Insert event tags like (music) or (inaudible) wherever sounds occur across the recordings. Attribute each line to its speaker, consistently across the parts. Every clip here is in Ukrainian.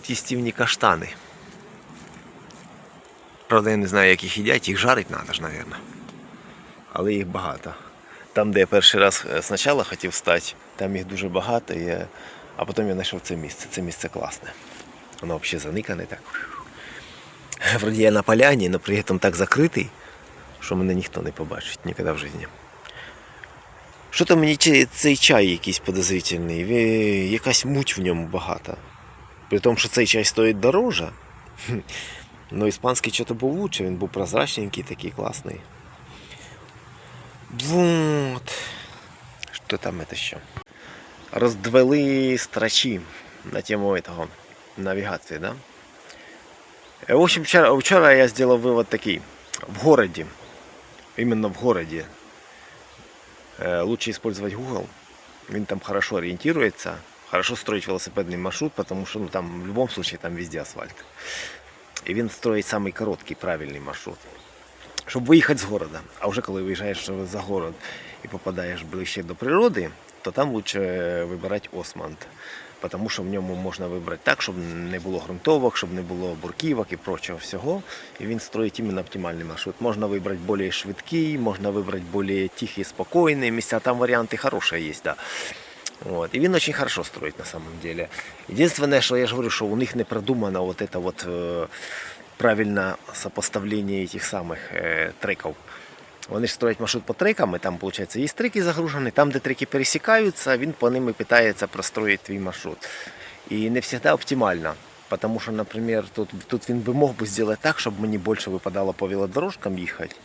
Speaker 1: тут їстівні каштани. Правда, я не знаю, як їх їдять, їх жарить треба ж, мабуть. Але їх багато. Там, де я перший раз е, спочатку хотів стати, там їх дуже багато, я... а потім я знайшов це місце. Це місце класне. Воно взагалі заникане так. Вроді я на поляні, але при цьому так закритий, що мене ніхто не побачить ніколи в житті. Що то мені цей чай якийсь подозрительний, якась муть в ньому багато. При тому, що цей чай стоїть дороже. (laughs) Ну, іспанський що-то був лучше, він був прозрачненький, такий класний. Вот. Що там это ще? Роздвели страчі на тему этого навігації, да? Е, В общем, вчора, вчора я зробив вивод такий. В городі, именно в городі, э, лучше использовать Google. Він там хорошо ориентируется, хорошо строить велосипедный маршрут, потому что ну, там в любом случае там везде асфальт. І він строїть самий короткий правильний маршрут. Щоб виїхати з города. А вже коли виїжджаєш за город і попадаєш ближче до природи, то там лучше вибирати Османд. Тому що в ньому можна вибрати так, щоб не було ґрунтовок, щоб не було бурківок і прочого всього. І він строїть іменно оптимальний маршрут. Можна вибрати більш швидкий, можна вибрати більш тихий, спокійний місця. Там варіанти хороші є. Да. Вот. И він очень хорошо строить на самом деле. Единственное, что я же говорю, что у них не продумано вот это вот э, правильно сопоставление этих самых э, треков. Вони ж строять маршрут по трекам, і там, виходить, є треки загружені, там, де треки пересікаються, він по ними питається простроїти твій маршрут. І не завжди оптимально. Потому що, наприклад, тут, тут він би мог би зробити так, щоб мені більше випадало по велодорожкам їхати.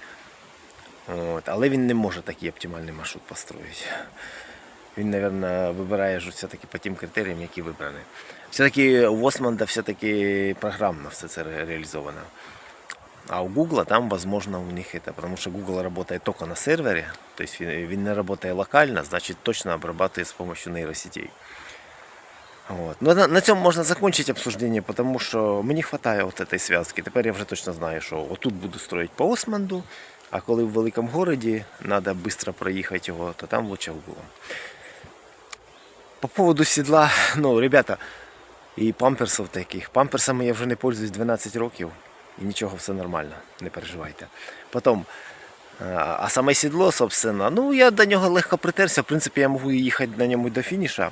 Speaker 1: От. Але він не може такий оптимальний маршрут построїти. Він, мабуть, вибирає ж все-таки по тим критеріям, які вибрані. Все-таки у Османда все-таки програмно все це ре- реалізовано. А у Google там, возможно, у них это, потому что Google работает только на сервере, то есть він він не работает локально, значит точно обрабатывает с помощью нейросетей. Вот. Ну, на, на цьому можна закончить обсуждение, потому що мені вистачає от этой связки. Тепер я вже точно знаю, що отут буду строить по Османду, а коли в великому городі треба швидко проїхати його, то там лучше Google. По поводу седла, ну, ребята, і памперсів таких. Памперсами я вже не пользуюсь 12 років. І нічого, все нормально, не переживайте. Потім, а а саме сідло, собственно, ну я до нього легко притерся. В принципі, я можу їхати на ньому до фініша.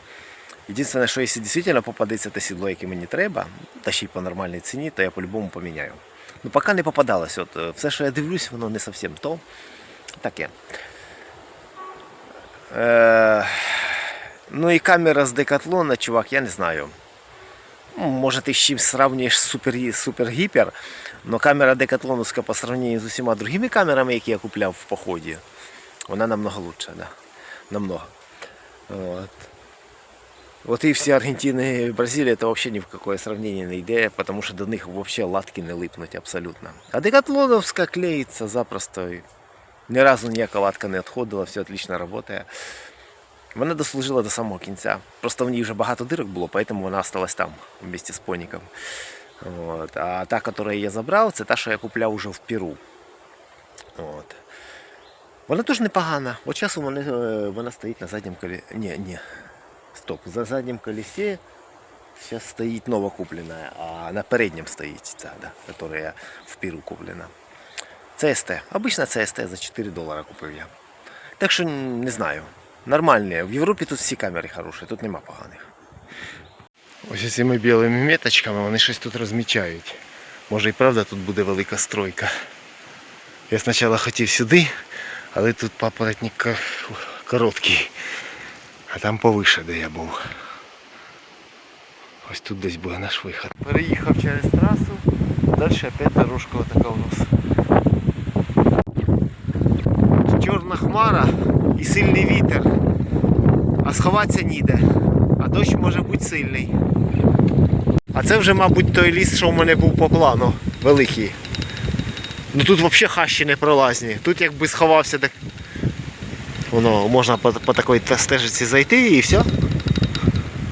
Speaker 1: Єдине, що якщо дійсно попадеться те сідло, яке мені треба, та ще й по нормальній ціні, то я по-любому поміняю. Ну, поки не попадалось. От, е, все, що я дивлюсь, воно не зовсім то. Таке. Е, ну і камера з декатлона, чувак, я не знаю. Ну, Може, ти з чим сравнюєш супер, супер-гіпер, але камера декатлоновська по сравнению з усіма другими камерами, які я купляв в поході, вона намного лучше, да. Намного. От. От і всі Аргентини і Бразилія, це взагалі ні в яке сравнення не йде, тому що до них взагалі латки не липнуть абсолютно. А декатлоновська клеїться запросто. і Ні разу ніяка латка не відходила, все отлично працює. Вона дослужила до самого кінця. Просто в ній вже багато дирок було, поэтому вона осталась там вместе з поніком. От. А та, яку я забрав, це та, що я купляв уже в Перу. От. Вона теж непогана. От зараз мене е, вона стоїть на задньому колесі. Ні, ні. Стоп, за заднім колесі зараз стоїть нова куплена, а на переднем стоїть ця, да, яка в Перу куплена. CST. Обычно CST за 4 долара купив я. Так що не знаю. Нормальні. В Європі тут всі камери хороші, тут нема поганих. Ось цими білими меточками вони щось тут розмічають. Може і правда тут буде велика стройка. Я спочатку хотів сюди, але тут папоротник короткий. А там повише, де я був. Ось тут десь буде наш вихід. Переїхав через трасу, далі опять дорожка отака у нас. Чорна хмара і сильний вітер. А сховатися ніде. А дощ може бути сильний. А це вже, мабуть, той ліс, що в мене був по плану. Великий. Ну тут взагалі хащі не пролазні. Тут якби сховався, так воно можна по, по такій та- стежиці зайти і все.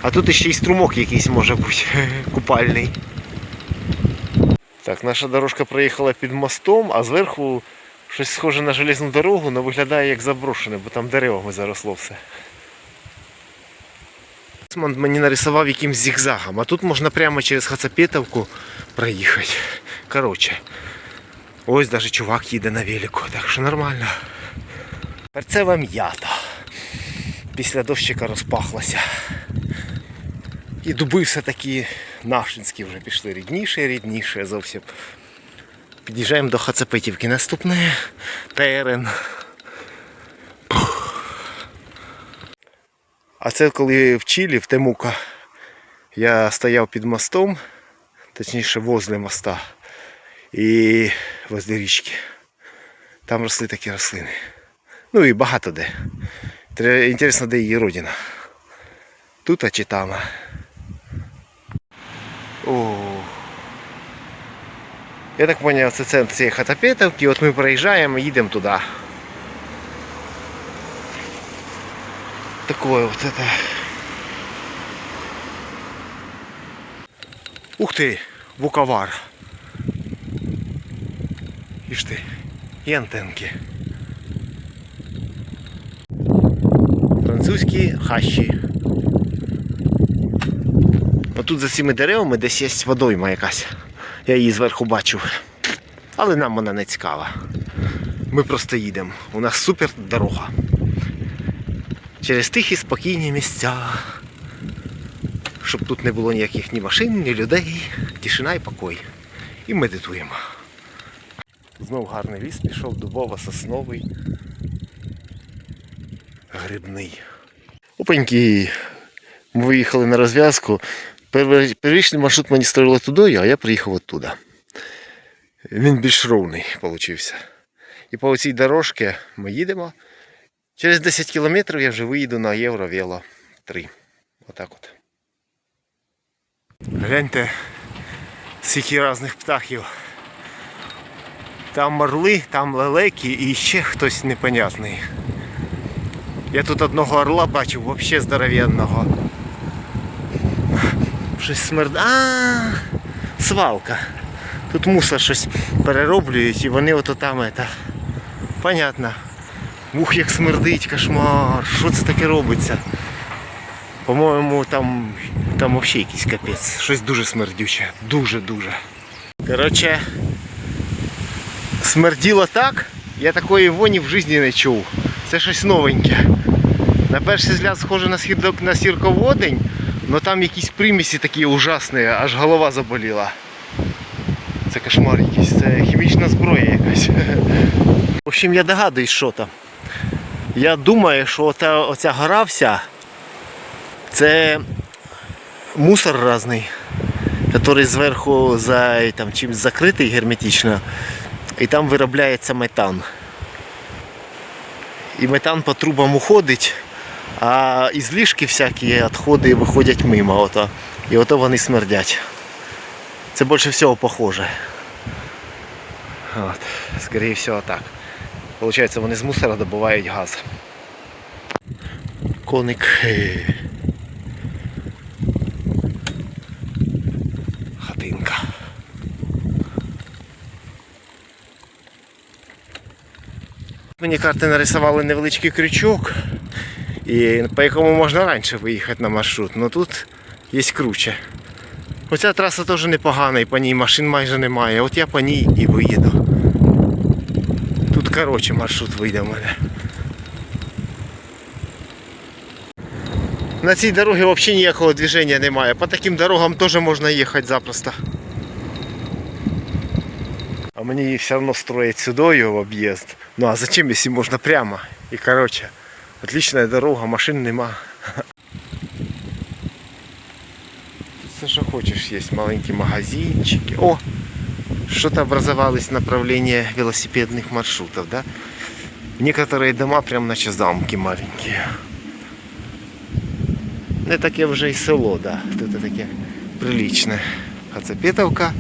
Speaker 1: А тут ще й струмок якийсь може бути (laughs) купальний. Так, наша дорожка проїхала під мостом, а зверху щось схоже на железну дорогу, але виглядає як заброшене, бо там деревами заросло все. Ман мені нарисував якимсь зігзагом, а тут можна прямо через Хацапетовку проїхати. Коротше. Ось навіть чувак їде на велику, так що нормально. Перцева м'ята. Після дощика розпахлася. І дуби все такі нашинські вже пішли рідніше, рідніше зовсім. Під'їжджаємо до Хацапетівки. Наступне терен. А це коли в Чилі, в Темука, я стояв під мостом, точніше возле моста і возле річки. Там росли такі рослини. Ну і багато де. Інтересно, де її родина. Тут а чи там. О. Я так зрозумів, це центр цієї хатапетовки. От ми проїжджаємо і їдемо туди. Такое вот это. Ух ты, буковар. Ишь ты, і антенки. Французькі хащі. Отут за цими деревами десь є водойма якась. Я її зверху бачив. Але нам вона не цікава. Ми просто їдемо. У нас супер дорога. Через тихі спокійні місця. Щоб тут не було ніяких ні машин, ні людей. Тишина і покой. І медитуємо. Знов гарний ліс пішов, дубово-сосновий. Грибний. Опаньки. Ми виїхали на розв'язку. Перв- Первічний маршрут мені строїли туди, а я приїхав оттуда. Він більш ровний получився. І по цій дорожці ми їдемо. Через 10 кілометрів я вже виїду на Євровело 3. Отак от. Гляньте, скільки різних птахів. Там орли, там лелеки і ще хтось непонятний. Я тут одного орла бачив, взагалі здоровенного. Щось смерд... А, свалка. Тут мусор щось перероблюють і вони ото там это. Понятно. Ух, як смердить, кошмар. Що це таке робиться? По-моєму, там, там взагалі якийсь капець. Щось дуже смердюче. Дуже-дуже. Коротше, смерділо так, я такої воні в житті не чув. Це щось новеньке. На перший взгляд схоже на сірководень, але там якісь примісі такі ужасні, аж голова заболіла. Це кошмар якийсь, це хімічна зброя якась. В общем, я догадуюсь, що там. Я думаю, що оця, оця гора вся це мусор різний, який зверху за, там, чимось закритий герметично, і там виробляється метан. І метан по трубам уходить, а ізлишки всякі відходи виходять мимо. Ото, і ото вони смердять. Це більше всього похоже. От, скоріше всього так. Получається, вони з мусора добувають газ. Коник. Хатинка. Мені карти нарисували невеличкий крючок, і по якому можна раніше виїхати на маршрут. але тут є круче. Оця траса теж непогана і по ній машин майже немає. От я по ній і виїду. Тут коротше маршрут вийде в мене. На цій дорогі взагалі ніякого движення немає. По таким дорогам теж можна їхати запросто. А мені все одно строять сюди в об'їзд. Ну а зачем, якщо можна прямо? І коротше, отлична дорога, машин нема. Все, що хочеш, є маленькі магазинчики. О! Что-то образовались направления велосипедных маршрутов, да? Некоторые дома прям наче замки маленькие. Не таке вже і село, да. Тут таке приличне. Хацапетовка.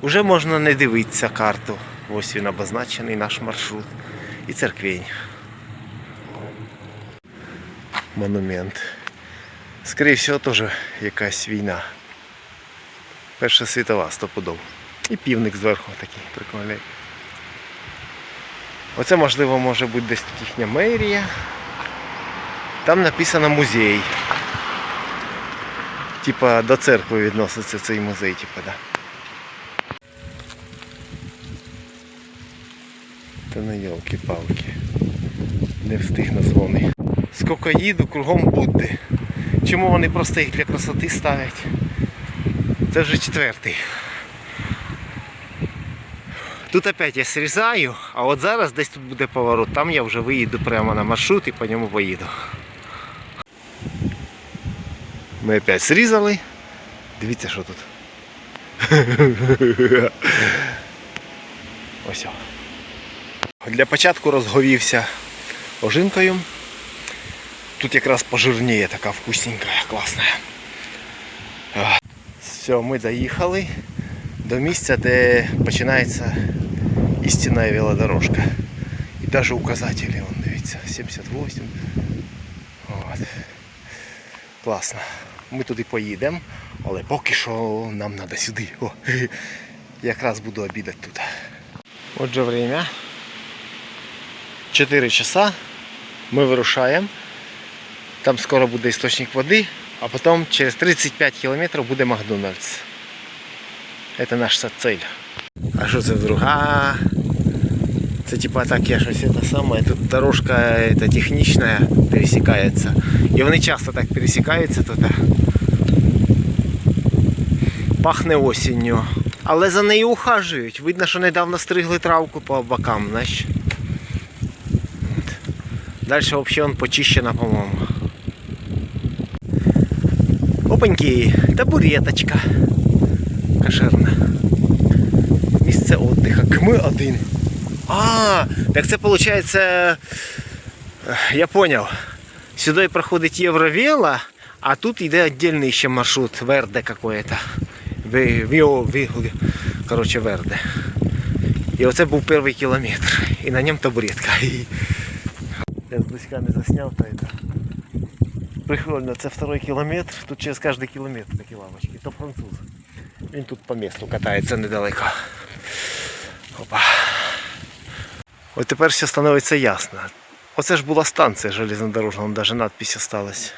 Speaker 1: Уже можна не дивитися карту. Ось він обозначений наш маршрут. І церквень. Монумент. Скоріше всього, теж якась війна. Перша світова стопудов. І півник зверху такий прикольний. Оце можливо може бути десь їхня мерія. Там написано музей. Типа до церкви відноситься цей музей, типа, да. Та ну йолки-палки. Не встиг на дзвони. Скільки їду, кругом Будди. Чому вони просто їх для красоти ставлять? Це вже четвертий. Тут опять я срізаю, а от зараз десь тут буде поворот. Там я вже виїду прямо на маршрут і по ньому поїду. Ми опять срізали. Дивіться, що тут. (laughs) Ось. Для початку розговівся ожинкою. Тут якраз пожирніє така вкусненька, класна. Все, ми доїхали до місця, де починається істинна велодорожка. І навіть указателі, вон, дивіться, 78. От. Класно. Ми туди поїдемо, але поки що нам треба сюди. О, (laughs) якраз буду обідати тут. Отже, время. 4 часа. Ми вирушаємо. Там скоро буде істочник води, а потім через 35 кілометрів буде Макдональдс. Це наша цель. А що це друга? Це типа таке щось це саме. Тут дорожка это, технічна пересікається. І вони часто так пересікаються тут. Пахне осінню. Але за нею ухажують. Видно, що недавно стригли травку по бокам, знаєш. От. Далі он почищена, по-моєму. Опаньки, табуреточка. Кошерна. Місце отдиха. Кми один. А, так це виходить, я понял. Сюди проходить Євровела, а тут йде віддільний ще маршрут, Верде какое-то. Короче, Верде. І оце був перший кілометр. І на ньому табуретка. (laughs) Я зблизька не засняв, то это. Прикольно, це второй кілометр. Тут через кожний кілометр такі лавочки. То француз. Він тут по місту катається недалеко. Опа. От тепер все становиться ясно. Оце ж була станція железнодорожна, вон навіть надпись осталась.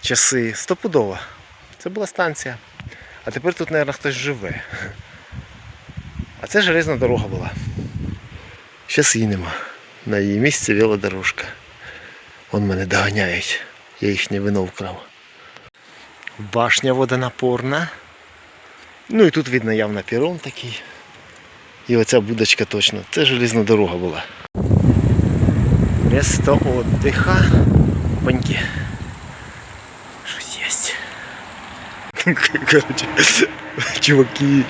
Speaker 1: Часи стопудово. Це була станція. А тепер тут, мабуть, хтось живе. А це железна дорога була. Щас її нема. На її місці велодорожка. Вон мене доганяють. Я їхнє вино вкрав. Башня водонапорна. Ну і тут видно явно перрон такий. І оця будочка точно. Це железна дорога була. Место отдыха. Паньки. Щось есть. (laughs) Короче, чуваки.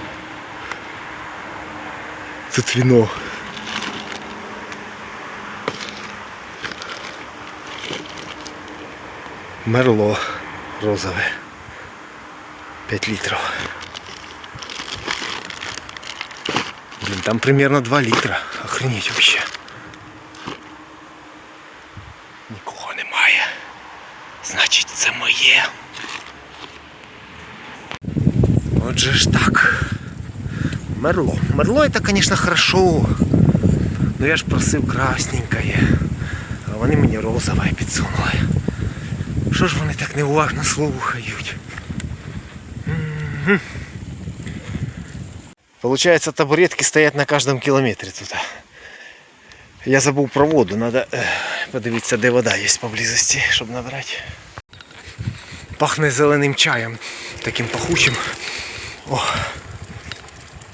Speaker 1: Тут вино. Мерло розове. 5 литров. Блин, там примерно 2 литра. Охренеть вообще. Нікого немає. Значить, це моє. Отже ж так. Мерло. Мерло это, конечно, хорошо. Но я ж просив красненькое. А вони мені розове підсунули. Що ж вони так неуважно слухають? Получается, табуретки стоять на каждом километре тут. Я забув про воду, надо е, подивитися, де вода є поблизості, щоб набрати. Пахне зеленим чаєм, таким пахучим. О,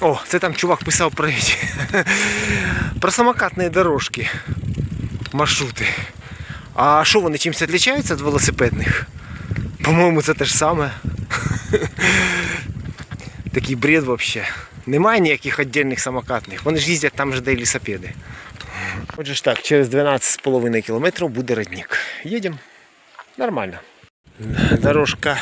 Speaker 1: О це там чувак писав про, эти, (laughs) про самокатні дорожки, маршрути. А що вони чимось відрізняються від велосипедних? По-моєму, це те ж саме. (laughs) Такий бред вообще. Немає ніяких віддільних самокатних. Вони ж їздять там же, де лісопеди. Отже ж так, через 12,5 кілометрів буде родник. Їдемо. Нормально. Дорожка.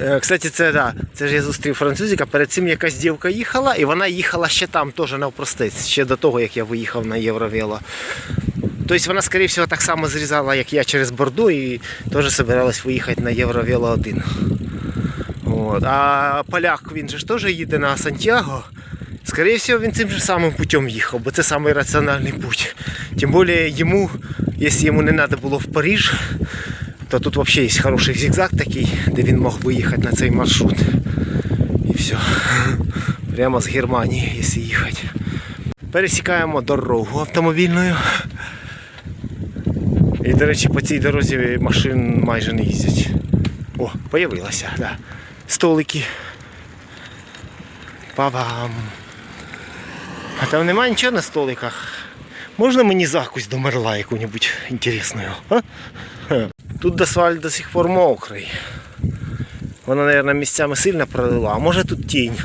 Speaker 1: Е, Кстати, це, да, це ж я зустрів французика. Перед цим якась дівка їхала, і вона їхала ще там, теж навпростець, ще до того, як я виїхав на Євровело. Тобто вона, скоріше всього, так само зрізала, як я через Бордо, і теж збиралась виїхати на Євровело 1. От. А поляк він же ж теж їде на Сантьяго. Скорее всего, він цим же самим путем їхав, бо це самий раціональний путь. Тим більше йому, якщо йому не треба було в Париж, то тут взагалі є хороший зигзаг такий, де він мог виїхати на цей маршрут. І все. Прямо з Германії, якщо їхати. Пересікаємо дорогу автомобільною. І, до речі, по цій дорозі машин майже не їздять. О, появилася, да. Столики. Па-бам. А там немає нічого на столиках. Можна мені закусь до мерла яку-небудь інтересну? А? Тут асфальт до сих пор мокрий. Вона, мабуть, місцями сильно пролила, а може тут тінь.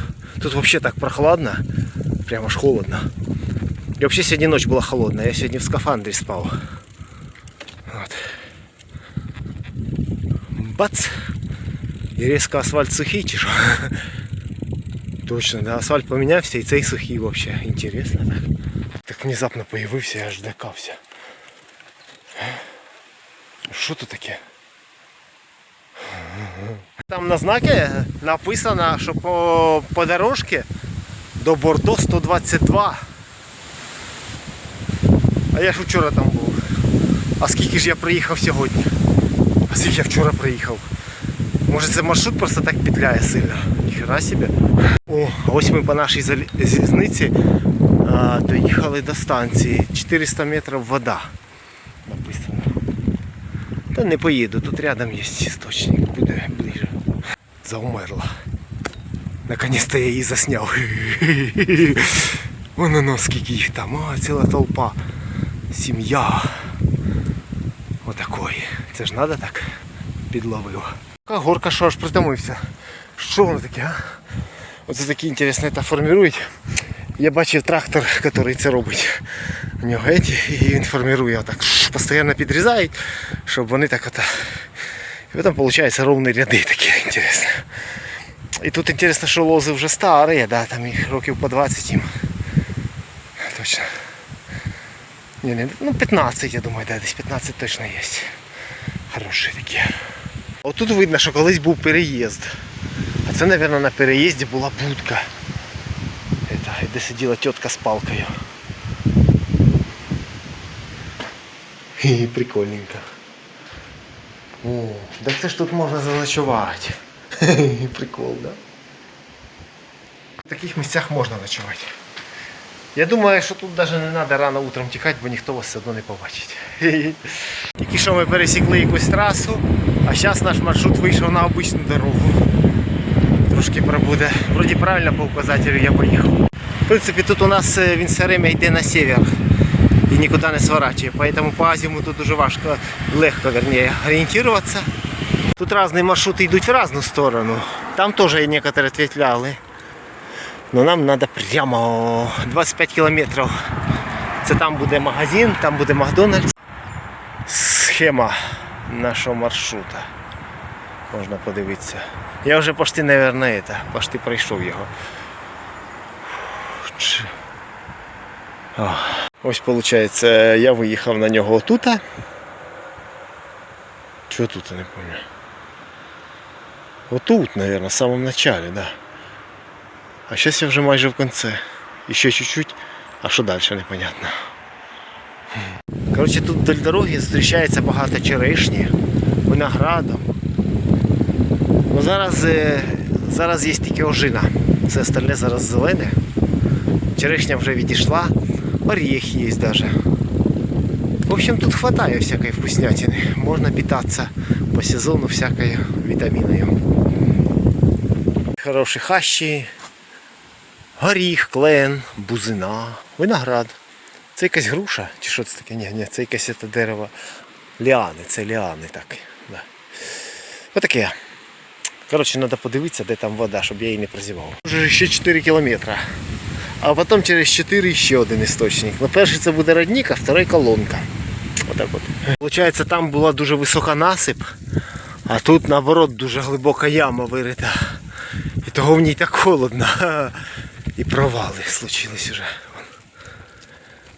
Speaker 1: Тут взагалі так прохладно, прямо ж холодно. І взагалі сьогодні ніч була холодна, я сьогодні в скафандрі спав. Бац! І різко асфальт сухий чи що? (laughs) Точно, да, асфальт помінявся і цей сухий взагалі. Інтересно так. Так внезапно появився, я аж докався. Що тут таке? Там на знакі написано, що по, по дорожці до Бордо 122. А я ж вчора там був. А скільки ж я приїхав сьогодні? А скільки я вчора приїхав? Може це маршрут просто так петляє сильно. Ніхера собі. О, ось ми по нашій залі- залізниці а, доїхали до станції. 400 метрів вода. Написано. Та не поїду, тут рядом є істочник, буде ближе. Заумерла. Наконец-то я її засняв. (laughs) Вон оно скільки їх там. О, ціла толпа. Сім'я. Отакої. Це ж треба так підловив. Така горка, що аж притомився. Що воно таке, а? Оце такі інтересні та формують. Я бачив трактор, який це робить. У нього еті, і він формує отак. Постійно підрізають, щоб вони так ото. І потім виходить ровні ряди такі інтересні. І тут інтересно, що лози вже старі, да, там їх років по 20 їм. Точно. Ні, не, ну 15, я думаю, да, десь 15 точно є. Хороші такі. Отут видно, що колись був переїзд. А це, мабуть, на переїзді була будка. Это, де сиділа тітка з палкою. Хі, Прикольненько. О, так це ж тут можна заночувати. Хе-хе, Прикол, да? В таких місцях можна ночувати. Я думаю, що тут навіть не треба рано утром тікати, бо ніхто вас все одно не побачить. (laughs) Тільки що ми пересікли якусь трасу, а зараз наш маршрут вийшов на обичну дорогу. Трошки пробуде. Вроді правильно по указателю я поїхав. В принципі, тут у нас е, він все время йде на север і нікуди не сворачує. Поэтому по азіму тут дуже важко, легко вернее, орієнтуватися. Тут різні маршрути йдуть в різну сторону. Там теж є некоторі ответвляли. Но нам треба прямо 25 кілометрів. Це там буде магазин, там буде Макдональдс. Схема нашого маршрута. Можна подивитися. Я вже почти, мабуть, это, почти пройшов його. Ось виходить, я виїхав на нього отута. Чого тут, не пам'ятаю. Отут, мабуть, в самому начале, да. А зараз я вже майже в кінці. І ще чуть-чуть, а що далі, непонятно. Коротше, тут вдоль дороги зустрічається багато черешні, винограду. Ну зараз, е, зараз є тільки ожина. Все остальне зараз зелене. Черешня вже відійшла, оріх є навіть. В общем, тут хватає всякої вкуснятины. Можна питаться по сезону всякою вітаміною. Хороші хащі, горіх, клен, бузина, виноград. Це якась груша, чи що це таке? Ні, ні, це якесь це дерево. Ліани, це ліани так. Да. Отаке. Коротше, треба подивитися, де там вода, щоб я її не прозівав. Вже ще 4 кілометри. А потім через 4 ще один істочник. Ну, перший це буде родник, а второй колонка. Отак от. Получається, там була дуже висока насип, а тут наоборот дуже глибока яма вирита. І того в ній так холодно. І провали случились уже.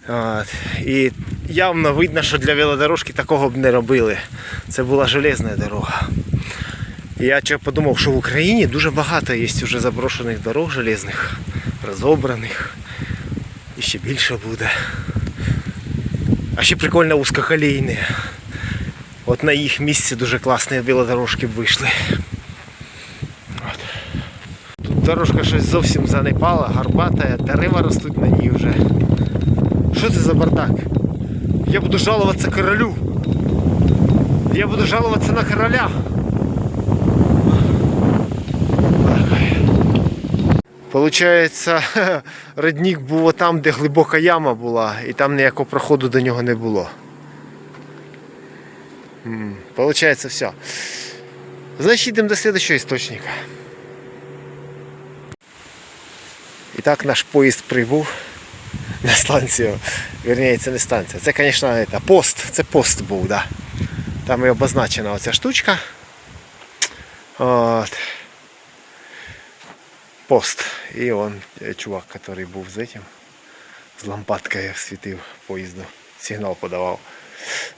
Speaker 1: От. І явно видно, що для велодорожки такого б не робили. Це була железна дорога. Я подумав, що в Україні дуже багато є вже заброшених дорог железних, розобраних. І ще більше буде. А ще прикольно узкоколійне. От на їх місці дуже класні велодорожки вийшли. Дорожка щось зовсім занепала, гарбата, дерева ростуть на ній вже. Що це за бардак? Я буду жалуватися королю. Я буду жалуватися на короля. Получається, (laughs) родник був там, де глибока яма була, і там ніякого проходу до нього не було. Получається все. Значить, йдемо до следующего істочника. І так наш поїзд прибув на станцію. Вірніше, це не станція. Це, звісно, пост. Це пост був, да. Там і обозначена оця штучка. От. Пост. І он е, чувак, який був з этим, з лампадкою світив поїзду. Сигнал подавав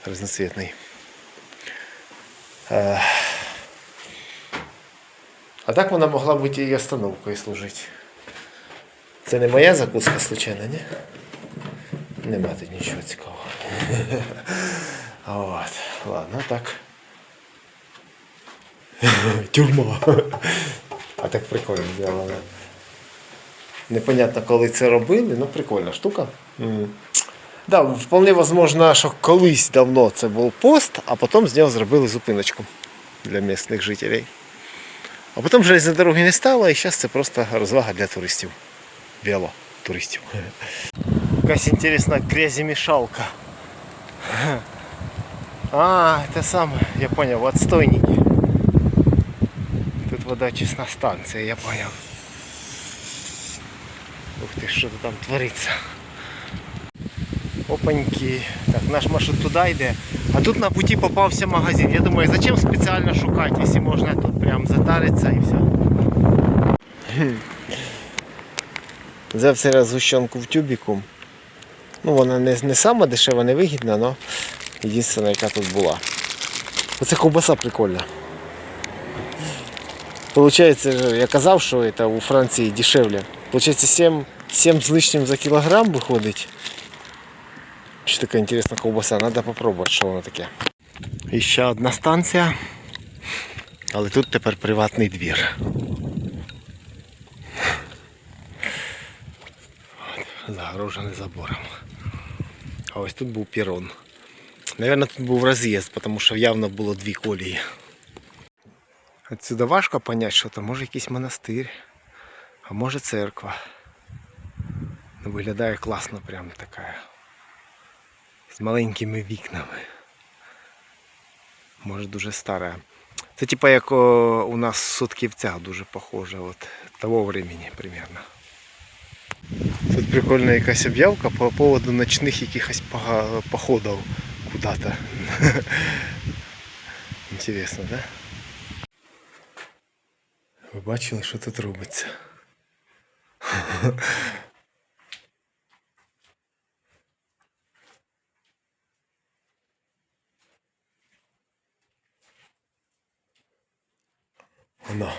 Speaker 1: разноцветний. Е, А так вона могла бути і остановкою служити. Це не моя закуска, случайно, ні? Нема тут нічого цікавого. (laughs) От, ладно, так. (laughs) Тюрма. А так прикольно зроблено. Непонятно, коли це робили, ну прикольна штука. М. Да, вполне возможно, що колись давно це був пост, а потім з нього зробили зупиночку для місцевих жителів. А потім железної дороги не стало, і зараз це просто розвага для туристів. Вело туристів. Якась інтересна гряземішалка. А, це саме, я понял, отстойники. Тут водочисна станція, я понял. Ух ти, що тут там твориться. Опаньки. Так, наш маршрут туди йде. А тут на путі попався магазин. Я думаю, зачем спеціально шукати, якщо можна тут прям затаритися і все. Взяв зараз згущенку в тюбіку. Ну, вона не, не сама дешева, не вигідна, але єдина, яка тут була. Оце ковбаса прикольна. Получається, я казав, що це у Франції дешевле. Получається 7, 7 з лишнім за кілограм виходить. Що така інтересна ковбаса, треба спробувати, що воно таке. І ще одна станція. Але тут тепер приватний двір. Загорожений забором. А ось тут був перрон. Наверное, тут був роз'їзд, тому що явно було дві колії. Отсюда важко понять, що це може якийсь монастир, а може церква. Ну, виглядає класно, прям така. З маленькими вікнами. Може дуже стара. Це типа як у нас в Сутківцях дуже похоже, от того времени примерно. Тут прикольна якась об'явка по поводу ночних якихось пога- походів куда-то. (laughs) Інтересно, да? Ви бачили, що тут робиться? (laughs) Воно.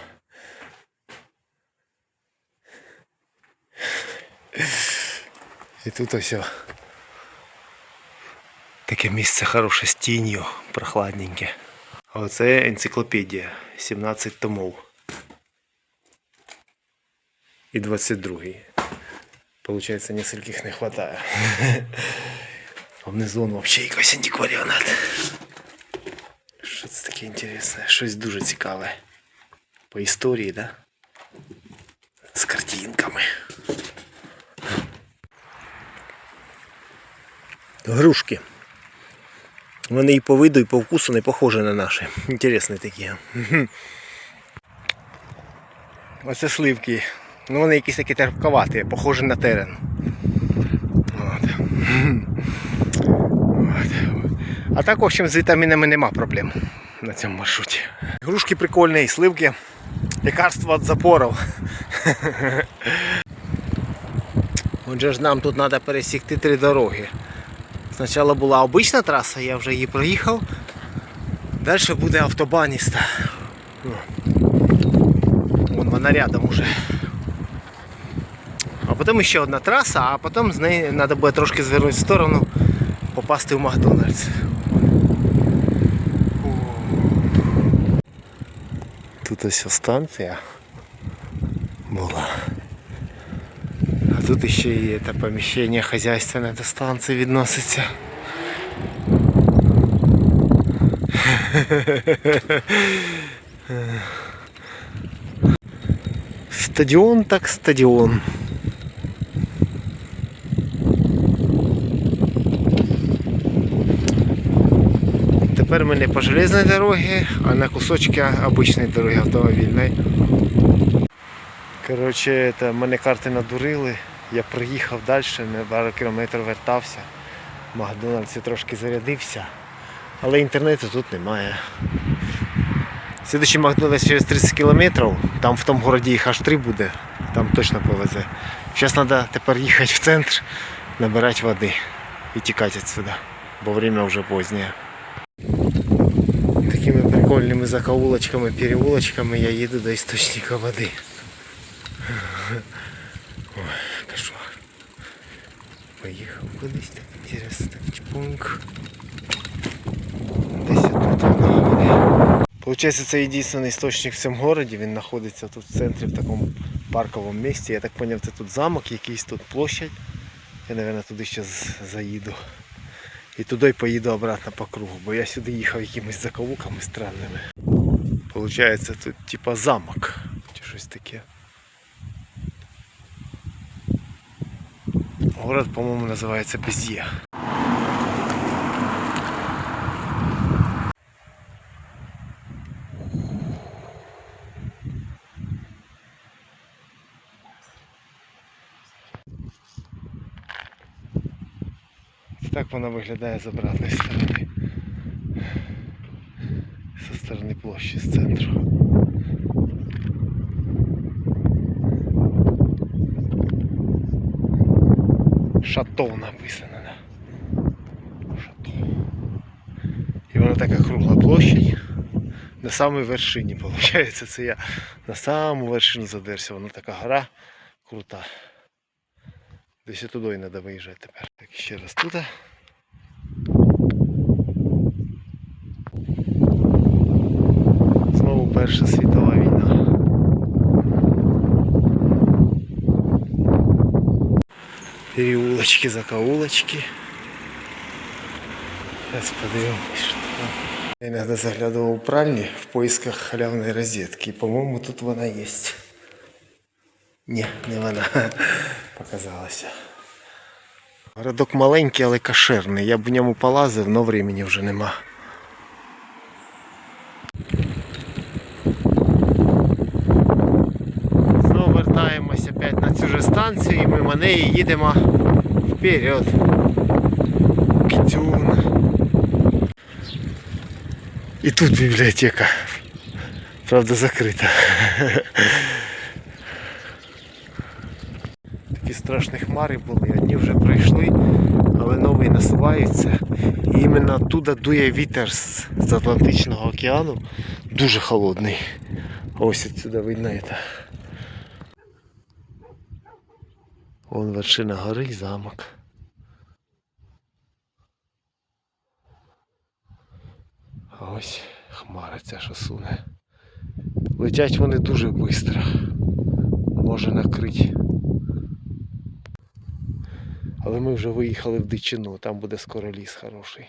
Speaker 1: І тут ось таке місце хороше з тінню, прохладненьке. А оце енциклопедія, 17 томов. І 22. Получается, нескольких не хватає. А внизу он вообще якийсь антикваріанат. Що це таке інтересне? Щось дуже цікаве. По історії, да? З картинками. Грушки. Вони і по виду, і по вкусу не похожі на наші. Інтересні такі. (laughs) Оце сливки. Ну вони якісь такі терпковаті, похожі на терен. От. (laughs) От. А так, в общем, з вітамінами нема проблем на цьому маршруті. Грушки прикольні, і сливки. Лекарство від запорів. (laughs) Отже ж нам тут треба пересікти три дороги. Спочатку була обична траса, я вже її проїхав. Далі буде автобаніста. Вон вона рядом уже. А потім ще одна траса, а потім з неї треба буде трошки звернути в сторону, попасти в Макдональдс. Тут ось станція була. Тут ще і це поміщення хазяйственне до станції відноситься. Стадіон так стадіон. Тепер ми не по железній дорогі, а на кусочки обичної дороги автомобільної. Коротше, мене карти надурили. Я приїхав далі, на пару кілометрів вертався. В Макдональдсі трошки зарядився, але інтернету тут немає. Слідуючий Макдональдс через 30 кілометрів, там в тому городі їх аж 3 буде, там точно повезе. Зараз треба тепер їхати в центр, набирати води і тікати відсюди, бо время вже позднє. Такими прикольними закоулочками, переулочками я їду до істочника води. Ой, кошмар. Поїхав кудись так інтересно, так чпуньк. Десь тут. Получається, це єдиний істочник в цьому городі, він знаходиться тут в центрі, в такому парковому місці. Я так зрозумів, це тут замок, якийсь тут площадь. Я, мабуть, туди ще заїду. І туди поїду обратно по кругу, бо я сюди їхав якимись закоулками странними. Получається тут типа замок чи щось таке. Город, по-моєму, називається Без'є. Так вона виглядає з обратної сторони. Зі сторони площі з центру. Шато написано. Шато. І вона така кругла площадь. На самій вершині, виходить, це я на саму вершину задерся. Вона така гора крута. Десь туди треба виїжджати тепер. Так, ще раз туди. Знову Перша світова війна. Переулочки, закоулочки. Сейчас подивимось. Я иногда заглядывал в пральни в поисках халявной розетки. По-моему, тут вона есть. Ні, не вона. (laughs) Показалася. Городок маленький, але кошерний. Я б в ньому полазив, але времени вже нема. Знову вертаємось опять же мимо неї їдемо вперед. Кітюн. І тут бібліотека. Правда закрита. Такі страшні хмари були, одні вже пройшли, але нові насуваються. І іменно оттуда дує вітер з, Атлантичного океану, дуже холодний. Ось отсюда видно это. Вон вершина гори і замок. Ось хмара ця що суне. Летять вони дуже швидко. Може накрити. Але ми вже виїхали в дичину, там буде скоро ліс хороший.